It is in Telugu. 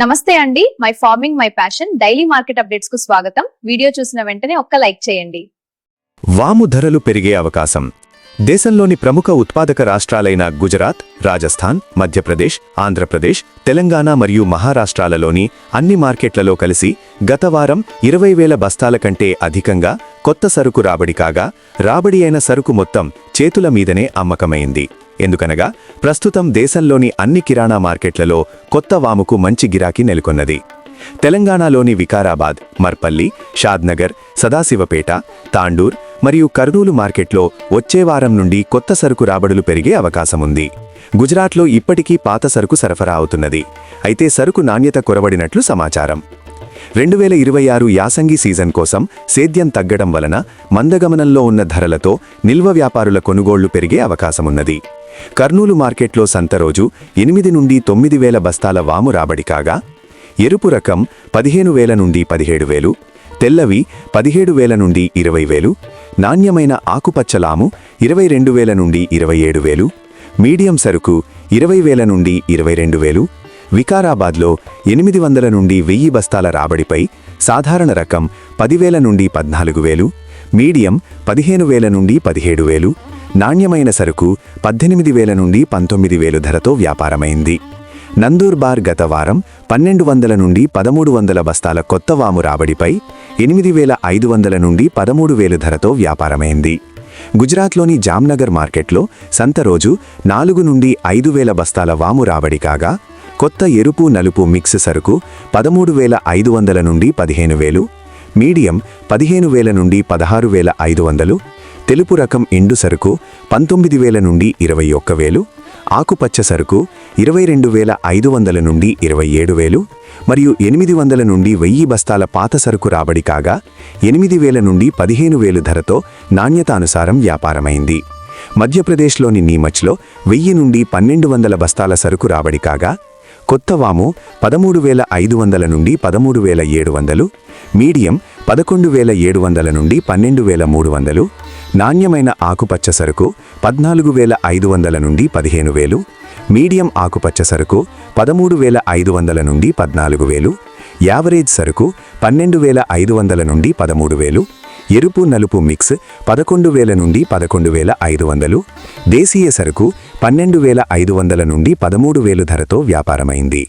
నమస్తే అండి. My farming my passion daily market అప్డేట్స్కు స్వాగతం. వీడియో చూసిన వెంటనే ఒక్క లైక్ చేయండి. వాము ధరలు పెరిగే అవకాశం. దేశంలోని ప్రముఖ ఉత్పాదక రాష్ట్రాలైన గుజరాత్ రాజస్థాన్ మధ్యప్రదేశ్ ఆంధ్రప్రదేశ్ తెలంగాణ మరియు మహారాష్ట్రాలలోని అన్ని మార్కెట్లలో కలిసి గత వారం ఇరవై వేల బస్తాల కంటే అధికంగా కొత్త సరుకు రాబడి కాగా రాబడి అయిన సరుకు మొత్తం చేతుల మీదనే అమ్మకమైంది. ఎందుకనగా ప్రస్తుతం దేశంలోని అన్ని కిరాణా మార్కెట్లలో కొత్త వాముకు మంచి గిరాకీ నెలకొన్నది. తెలంగాణలోని వికారాబాద్ మర్పల్లి షాద్నగర్ సదాశివపేట తాండూర్ మరియు కర్నూలు మార్కెట్లో వచ్చే వారం నుండి కొత్త సరుకు రాబడులు పెరిగే అవకాశముంది. గుజరాత్లో ఇప్పటికీ పాత సరుకు సరఫరా అవుతున్నది. అయితే సరుకు నాణ్యత కొరబడినట్లు సమాచారం. రెండు వేల ఇరవై ఆరు యాసంగి సీజన్ కోసం సేద్యం తగ్గడం వలన మందగమనంలో ఉన్న ధరలతో నిల్వ వ్యాపారుల కొనుగోళ్ళు పెరిగే అవకాశమున్నది. కర్నూలు మార్కెట్లో సంతరోజు ఎనిమిది నుండి తొమ్మిది వేల బస్తాల వాము రాబడి కాగా ఎరుపు రకం పదిహేను వేల నుండి పదిహేడు వేలు తెల్లవి పదిహేడు వేల నుండి ఇరవై వేలు నాణ్యమైన ఆకుపచ్చ లాము ఇరవై రెండు వేల నుండి ఇరవై ఏడు వేలు మీడియం సరుకు ఇరవై వేల నుండి ఇరవై రెండు వేలు వికారాబాద్లో ఎనిమిది వందల నుండి వెయ్యి బస్తాల రాబడిపై సాధారణ రకం పదివేల నుండి పద్నాలుగు వేలు మీడియం పదిహేను వేల నుండి పదిహేడు వేలు నాణ్యమైన సరుకు పద్దెనిమిది వేల నుండి పంతొమ్మిది వేలు ధరతో వ్యాపారమైంది. నందూర్బార్ గత వారం పన్నెండు వందల నుండి పదమూడు వందల బస్తాల కొత్త వాము రాబడిపై ఎనిమిది వేల ఐదు వందల నుండి పదమూడు వేలు ధరతో వ్యాపారమైంది. గుజరాత్లోని జామ్నగర్ మార్కెట్లో సంత రోజు నాలుగు నుండి ఐదు వేల బస్తాల వాము రాబడి కాగా కొత్త ఎరుపు నలుపు మిక్స్ సరుకు పదమూడు వేల ఐదు వందల నుండి పదిహేను వేలు మీడియం పదిహేను వేల నుండి పదహారు వేల ఐదు వందలు తెలుపు రకం ఎండు సరుకు పంతొమ్మిది వేల నుండి ఇరవై ఒక్క వేలు ఆకుపచ్చ సరుకు ఇరవై రెండు వేల ఐదు వందల నుండి ఇరవై ఏడు వేలు మరియు ఎనిమిది వందల నుండి వెయ్యి బస్తాల పాత సరుకు రాబడి కాగా ఎనిమిది వేల నుండి పదిహేను వేలు ధరతో నాణ్యతానుసారం వ్యాపారమైంది. మధ్యప్రదేశ్లోని నీమచ్లో వెయ్యి నుండి పన్నెండు వందల బస్తాల సరుకు రాబడి కాగా కొత్త వాము పదమూడు వేల ఐదు వందల నుండి పదమూడు వేల ఏడు వందలు మీడియం పదకొండు వేల ఏడు వందల నుండి పన్నెండు వేల మూడు వందలు నాణ్యమైన ఆకుపచ్చ సరుకు పద్నాలుగు వేల ఐదు వందల నుండి పదిహేను వేలు మీడియం ఆకుపచ్చ సరుకు పదమూడు వేల ఐదు వందల నుండి పద్నాలుగు వేలు యావరేజ్ సరుకు పన్నెండు వేల ఐదు వందల నుండి పదమూడు వేలు ఎరుపు నలుపు మిక్స్ పదకొండు వేల నుండి పదకొండు వేల ఐదు వందలు దేశీయ సరుకు పన్నెండు వేల ఐదు వందల నుండి పదమూడు వేలు ధరతో వ్యాపారమైంది.